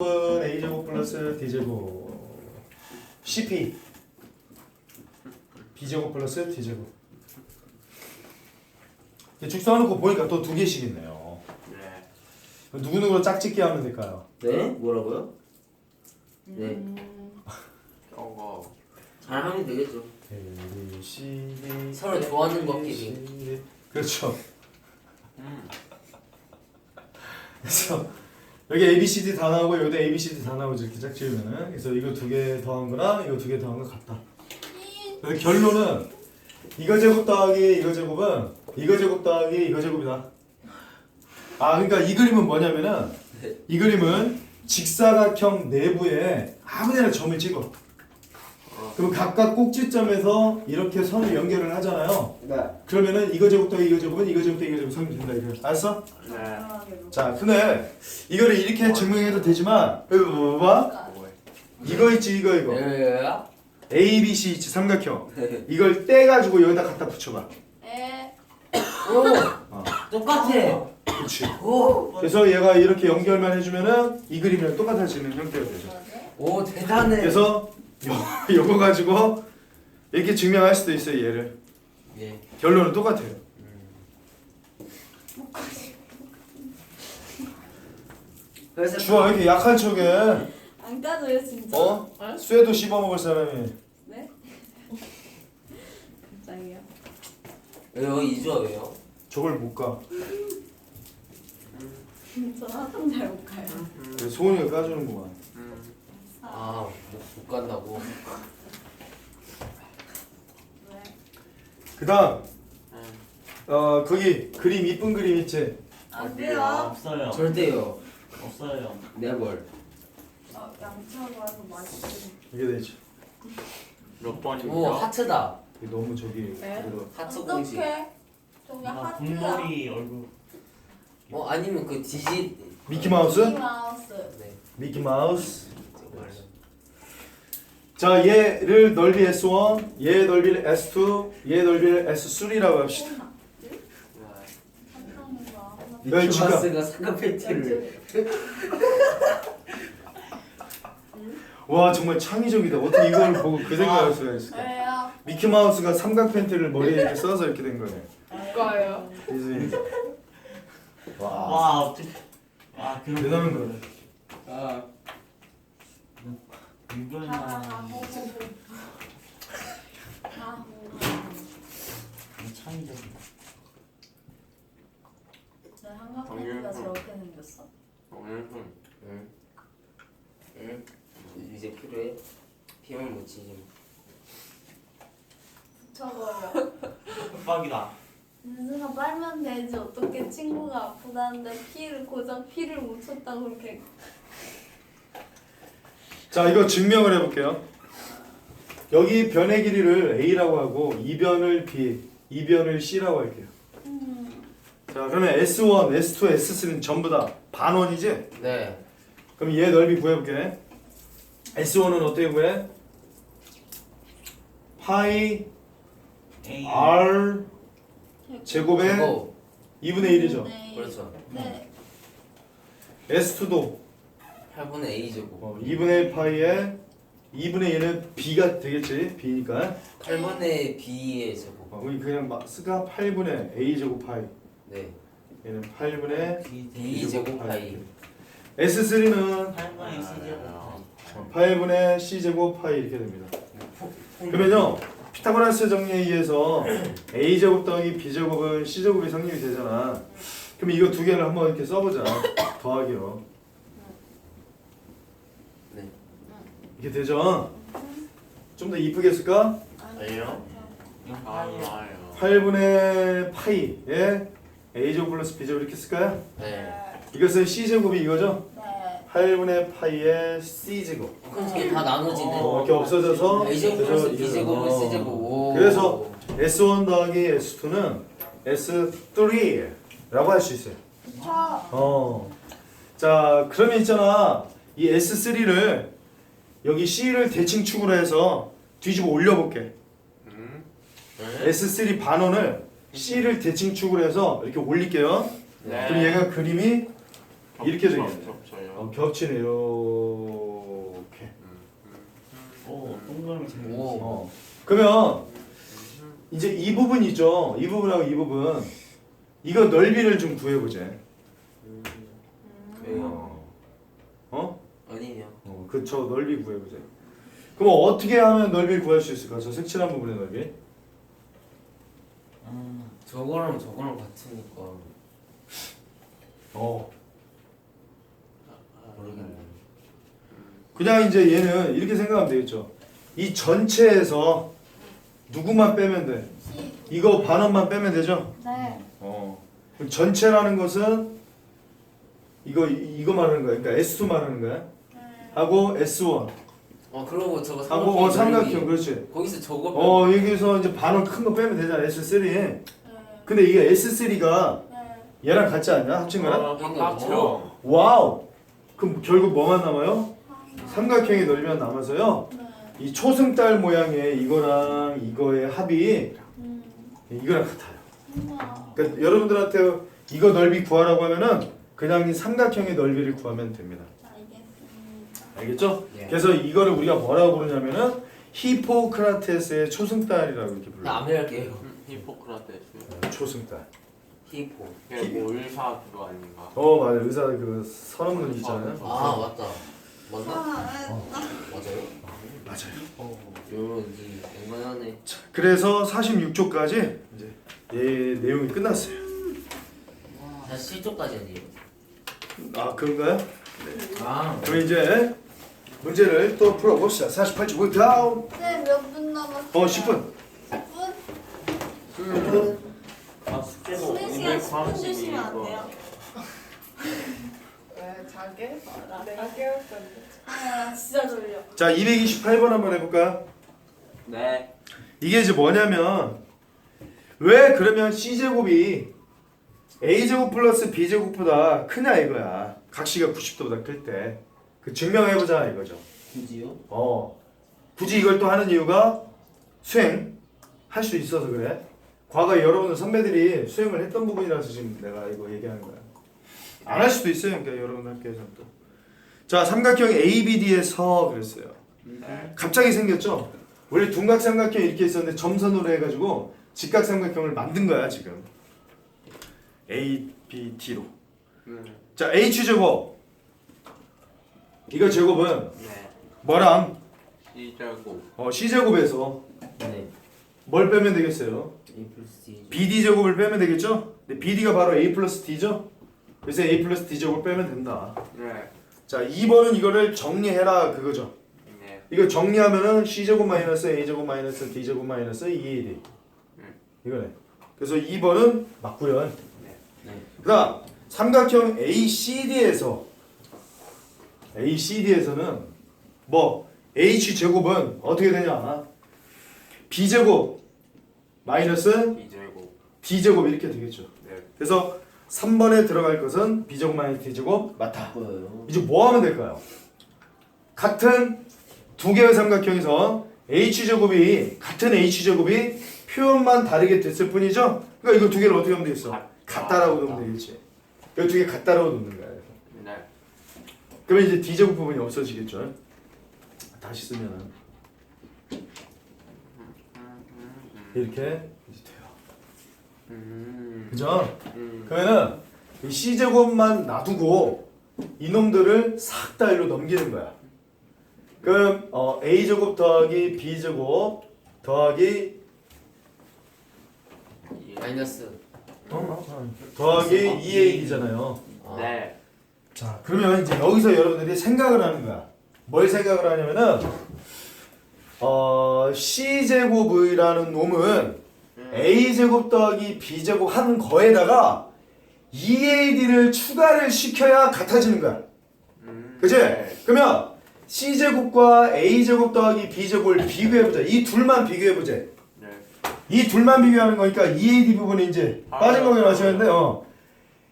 은 a제곱 플러스 d제곱 cp b제곱 플러스 d제곱 축소해놓고 보니까 또 두 개씩 있네요 네. 누구누구 짝짓기 하면 될까요? 네? 뭐라고요? 네. 음, 저거 잘하면 되겠죠. A, C, D 서로 좋아하는 것끼리. 그렇죠 음. 그래서 여기 A, B, C, D 다 나오고 여기도 A, B, C, D 다 나오고 이렇게 짝 지으면은 그래서 이거 두 개 더한 거랑 이거 두 개 더한 거 같다 그래서 결론은 이거 제곱 더하기 이거 제곱은 이거 제곱 더하기 이거 제곱이다. 아 그러니까 이 그림은 뭐냐면은 이 그림은 직사각형 내부에 아무데나 점을 찍어. 그럼 각각 꼭지점에서 이렇게 선을 연결을 하잖아요. 네. 그러면은 이거 제곱 더하기 이거 제곱은 이거 제곱 더하기 이거 제곱 선이 된다 이거. 알았어? 네. 자 근데 이거를 이렇게 증명해도 되지만 여기 봐봐. 뭐해? 이거 있지 이거 이거. 네. A, B, C 있지 삼각형. 이걸 떼가지고 여기다 갖다 붙여봐. 에, 오! 어. 똑같아. 그렇지. 오! 그래서 얘가 이렇게 연결만 해주면은 이 그림이랑 똑같아지는 형태가 되죠. 오, 대단해. 그래서 요, 요거 가지고 이렇게 증명할 수도 있어요 얘를. 예. 결론은 똑같아요. 그래서 주아 왜 이렇게 약한 척해? 안 까져요 진짜. 어? 쇠도 씹어먹을 사람이. 네? 갑자기요. 왜요? 이주아 왜요? 저걸 못 가. 전 하품 잘못 가요. 그래서 소은이가 까주는구만. 음. 아, 못, 못 간다고. 왜? 그다음 음. 어 거기 그림 이쁜 그림 있지? 안? 돼요. 없어요. 절대요. 없어요. 네벌. 어, 양치하고 와서 맛있게. 이게 되지. 몇? 오, 하트다. 이게 너무 저기 네? 그래도 하트 공식. 어떡해? 저기 아, 하트야. 분놀이 얼굴. 어, 아니면 그 디지. 미키 마우스? 미키마우스. 네. 미키 마우스. 자 얘를 넓이 S1, 얘 넓이를 S2, 얘 넓이를 S3라고 합시다. 지금 미키마스가 삼각 팬티를. 와 정말 창의적이다. 어떻게 이걸 보고 그 생각할 수가 있을까? 왜요? 미키 마우스가 삼각 팬티를 머리에 이렇게 써서 이렇게 된 거네. 뭘까요? 이제 와와 어떻게? 아 그런 대단한 거네. 아. 이거나 하하하호호호. 하호. 창의적이다. 내 한강팬티가 저렇게 생겼어? 음. 응. 응. 이제 필요해? 비면 묻히지. 붙여버려. 빡이다. 민수가 빨면 되지 어떻게 친구가 아프다는데 피를 고작 피를 묻혔다고 그렇게 자 이거 증명을 해볼게요. 여기 변의 길이를 A라고 하고 이 변을 B, 이 변을 C라고 할게요. 음, 자 그러면 S1, S2, S3는 전부 다 반원이지? 네. 그럼 얘 넓이 구해볼게. S1은 어떻게 구해? 파이 A. R 제곱에 제곱. 2분의 1이죠. 네. 그렇죠. 네. S2도 8분의 A 제곱. 어, 2분의 1 파이에 2분의 1은 B가 되겠지? B니까 8분의 B의 제곱. 어, 우리 그냥 막 쓰가 8분의 A 제곱 파이 네. 얘는 8분의 B B 제곱 파이. S3는 8분의 C제곱. 8분의 C 제곱 파이 이렇게 됩니다. 그러면요 피타고라스 정리에 의해서 A 제곱 더하기 B 제곱은 C 제곱이 성립이 되잖아. 그럼 이거 두 개를 한번 이렇게 써보자. 더하기로 네. 이렇게 되죠. 좀 더 이쁘게 쓸까? 아니요. 아, 영 나요. 8분의 파이에 A 제곱 플러스 B 제곱 이렇게 쓸까요? 네. 이것은 C 제곱이 이거죠? 네. 8분의 파이에 C 제곱. 그럼 다 나눠지네. 어, 이렇게 없어져서 A 제곱 플러스 B 제곱은 이거- C 제곱. 오. 그래서 S1 더하기 S2는 S3라고 할 수 있어요. 저 어. 자, 그러면 있잖아. 이 S3를 여기 C를 대칭축으로 해서 뒤집어 올려볼게. 음. 네. S3 반원을 C를 대칭축으로 해서 이렇게 올릴게요. 네. 그럼 얘가 그림이 이렇게 되겠네. 어, 겹치네 이렇게. 오 동그라미 잘. 오. 어. 그러면 이제 이 부분 있죠. 이 부분하고 이 부분 이거 넓이를 좀 구해보자. 음, 음. 어? 어? 아니에요. 어, 그쵸 넓이 구해보자. 그럼 어떻게 하면 넓이 구할 수 있을까? 저 색칠한 부분의 넓이. 음. 저거랑 저거랑 같으니까 어. 모르겠네. 그냥 이제 얘는 이렇게 생각하면 되겠죠. 이 전체에서 누구만 빼면 돼? 시. 이거 반원만 빼면 되죠? 네. 어. 그럼 전체라는 것은 이거 이- 이거 말하는 거야. 그러니까 S2 말하는 거야. 음. 하고 S1 어 그러고 저거 하고 어, 삼각형. 그렇지. 거기서 저거 어 여기서 이제 반원 큰 거 빼면 되잖아 S3. 음. 근데 이게 S3가 음. 얘랑 같지 않냐? 합친 거랑? 어, 똑같죠. 와우. 그럼 결국 뭐만 남아요? 삼각형의 넓이만 남아서요. 네. 이 초승달 모양의 이거랑 이거의 합이 음. 이거랑 같아요. 그러니까 여러분들한테 이거 넓이 구하라고 하면은 그냥 이 삼각형의 넓이를 구하면 됩니다. 알겠죠? 예. 그래서 이거를 우리가 뭐라고 부르냐면은 히포크라테스의 초승달이라고 이렇게 나 불러요. 안 할게요. 음, 히포크라테스. 초승달. 히포. 이게 뭐 의사 그거 아닌가? 어 맞아 의사 그 선언문 있잖아요. 아 맞다. 맞나? 아, 맞아요? 맞아요. 어 요런지 앵간하네. 그래서 46조까지 이제 얘 내용이 끝났어요. 다 7조까지 아니에요? 아 그런가요? 아 그럼 이제 문제를 또 풀어봅시다. 48조 다운. 네, 몇 분 남았어요? 어 10분. 10분? 아 숙제도 쉬는 시간 10분 230이 주시면 안. 돼요? 왜 자게? 내가 깨울 건데. 아, 진짜 졸려. 자 228번 한번 해볼까요? 네. 이게 이제 뭐냐면 왜 그러면 c제곱이 a제곱 플러스 b제곱보다 크냐 이거야 각시가 90도보다 클 때 그 증명해보자 이거죠 굳이요? 어 굳이 이걸 또 하는 이유가 수행 할 수 있어서 그래 과거에 여러분들 선배들이 수행을 했던 부분이라서 지금 내가 이거 얘기하는 거야 안 할 수도 있어요 그러니까 여러분 학교에서 또자 삼각형 ABD에서 그랬어요 네. 갑자기 생겼죠. 원래 둔각 삼각형 이렇게 있었는데 점선으로 해가지고 직각 삼각형을 만든 거야 지금. A, B, T로. 음, 자 H 제곱. 이거 제곱은 네. 뭐랑 C제곱. 어, C 제곱에서 네. 뭘 빼면 되겠어요? A 플러스 D. BD 제곱을 빼면 되겠죠? 근데 BD가 바로 A 플러스 D죠? 그래서 A 플러스 D 제곱을 빼면 된다. 네. 자 2번은 이거를 정리해라 그거죠. 네. 이거 정리하면은 c 제곱 마이너스 a 제곱 마이너스 d 제곱 마이너스 2ad 이거네. 그래서 2번은 맞고요. 네. 그다음 삼각형 ACD에서 ACD에서는 뭐 h 제곱은 어떻게 되냐? B 제곱 마이너스 B제곱. d 제곱 이렇게 되겠죠. 네. 그래서 3번에 들어갈 것은 b 제곱 마이너스 d 제곱 맞다. 바꿔요. 이제 뭐 하면 될까요? 같은 두 개의 삼각형에서 h 제곱이 같은 h 제곱이 표현만 다르게 됐을 뿐이죠. 그러니까 이거 두 개를 어떻게 하면 되겠어? 같- 같다라고 아, 놓으면 되겠지. 이거 두개 같다라고 놓는 거야. 네. 그러면 이제 d 제곱 부분이 없어지겠죠. 다시 쓰면은 이렇게 돼요. 음. 그죠? 음. 그러면은 이 c 제곱만 놔두고 이놈들을 싹 다 일로 넘기는 거야. 그럼 어, a 제곱 더하기 b 제곱 더하기 마이너스. 더하기 2a이잖아요. 아. 네. 자, 그러면 이제 여기서 여러분들이 생각을 하는 거야. 뭘 생각을 하냐면은 어, c 제곱이라는 놈은 음. a 제곱 더하기 b 제곱 한 거에다가 2ad를 추가를 시켜야 같아지는 거야. 음. 그지? 네. 그러면 c 제곱과 a 제곱 더하기 b 제곱을 비교해 보자. 이 둘만 비교해 보자. 네. 이 둘만 비교하는 거니까 2AD 부분이 이제 아, 빠진 거긴 네. 마시는데 어.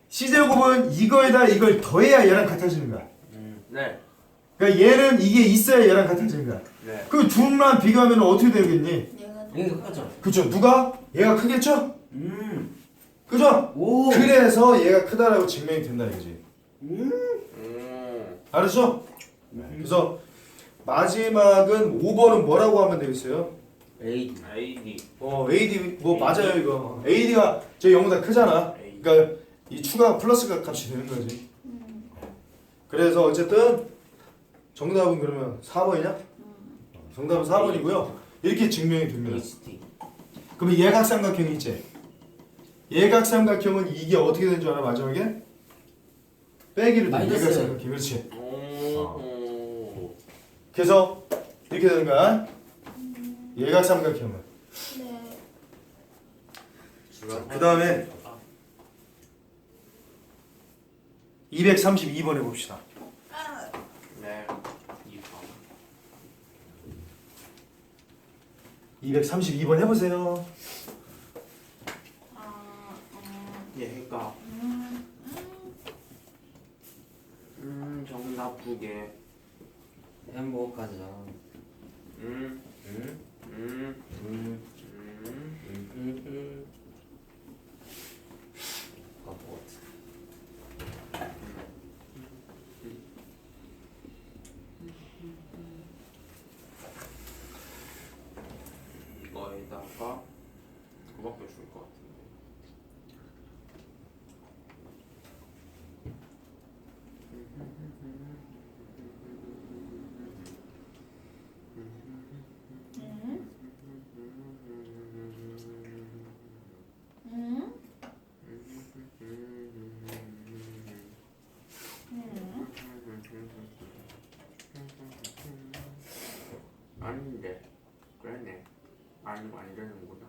C제곱은 이거에다 이걸 더해야 얘랑 같아지는 거야. 음. 네. 그러니까 얘는 이게 있어야 얘랑 같아지는 거야. 네. 그 둘만 비교하면 어떻게 되겠니? 얘가 이거 크죠? 그쵸? 누가? 얘가 크겠죠? 음. 그죠? 오. 그래서 얘가 크다라고 증명이 된다 이거지. 오. 알았죠? 네. 그래서 마지막은 5번은 뭐라고 하면 되겠어요? A AD. 어 AD 뭐 맞아요 이거 AD가 제 0보다 크잖아 그러니까 이 추가 플러스가 값이 되는 거지 음. 그래서 어쨌든 정답은 그러면 4번이냐? 정답은 4번이고요. 이렇게 증명이 됩니다. HT 그러면 예각삼각형이 있지? 예각삼각형은 이게 어떻게 되는 줄 알아 마지막에? 빼기를 돼 마이너스. 예각삼각형. 그렇지. 오. 그래서 이렇게 되는 거야. 예각삼각형은. 네. 그 다음에 232번 해봅시다 네. 이번. 232번 해보세요 아, 어, 얘가 음, 음 정답 두 개. 행복 가자 음. 음? 음. 음? 음. 음? 음? 바보 같아 이거에다가 그거밖에 줄 것 같은데. 음, 음, 음. 아닌데. 그러네. 아니 안 되는구나.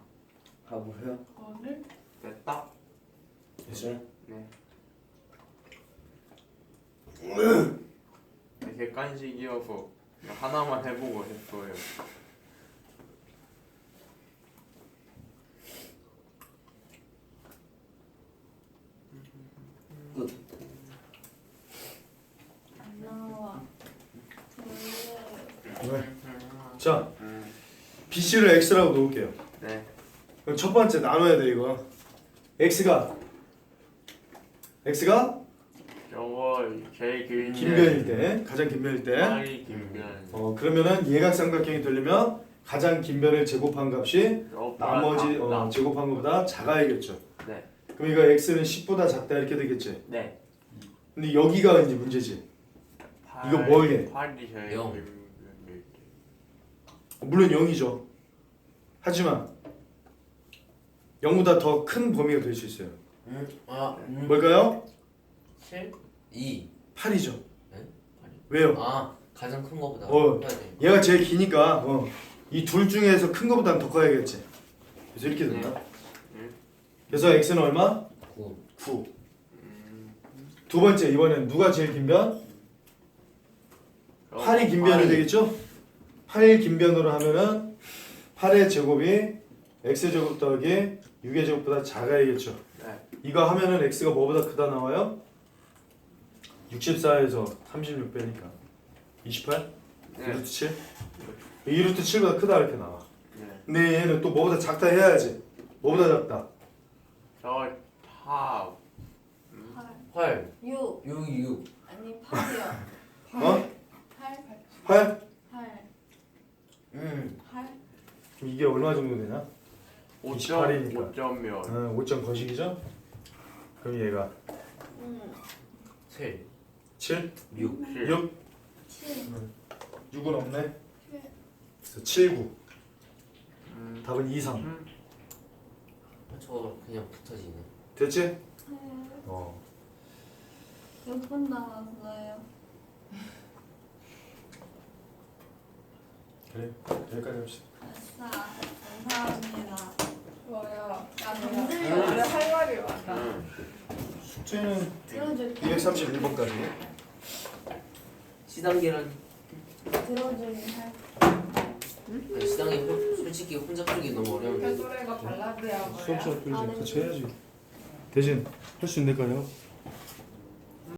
바보요? 거를 됐다. 그래? 네. 객관식이어서 하나만 해보고 했어요. 끝 안 나와. 왜? 왜? 자 음. BC를 X라고 놓을게요 네. 그럼 첫 번째 나눠야 돼 이거 X가 X가 저거 제일 긴 긴변일 때 가장 긴변일 때 파이 긴변. 어, 그러면은 예각삼각형이 되려면 가장 긴변을 제곱한 값이 나머지 어, 제곱한 것보다 작아야겠죠. 네. 그럼 이거 x는 10보다 작다 이렇게 되겠지. 네. 근데 여기가 이제 문제지. 이거 뭐게? 팔이 제일 영. 물론 0이죠. 하지만 0보다 더 큰 범위가 될 수 있어요. 음? 아 음? 뭘까요? 7? 2 8이죠. 네? 왜요? 아 가장 큰 거보다 어. 돼 얘가 제일 기니까 어, 이 둘 중에서 큰 것보다는 더 커야겠지. 그래서 이렇게 된다. 네. 그래서 x는 얼마? 9 9. 음. 두 번째 이번엔 누가 제일 긴변? 8이 긴 변이 팔이. 되겠죠? 8 긴 변으로 하면은 8의 제곱이 x 제곱 더하기 6의 제곱보다 작아야겠죠. 네. 이거 하면은 x가 뭐보다 크다 나와요? 64에서 36 빼니까 28? 네. 2루트 7? 2루트 7보다 크다 이렇게 나와. 네. 근데 얘는 또 뭐보다 작다 해야지. 뭐보다 작다? 저 탑. 8, 8 6, 6 6 아니 8이요. 어? 8, 8? 8, 음 8. 그럼 이게 얼마 정도 되냐? 28 이니까. 5점 몇? 어, 5점 거식이죠? 그럼 얘가 음, 7 7? 6 칠. 6? 7. 6은 없네. 칠. 그래서 7, 9. 음. 답은 2, 3. 음. 저 그냥 붙어지네 됐지? 네. 어. 몇분 남았어요? 그래. 여기까지 합시다. 아싸, 감사합니다. 뭐야? 나 힘들어요. 원래 할 말이 많아. 음. 숙제는 들어줄게. 231번까지. 시단계란 들어주긴 할. 아니, 시단계 호- 솔직히 혼자 풀기 너무 어려운데 그 노래가 발라드야 뭐야? 수업 시간 같이 해야지. 대신 할 수 있을까요?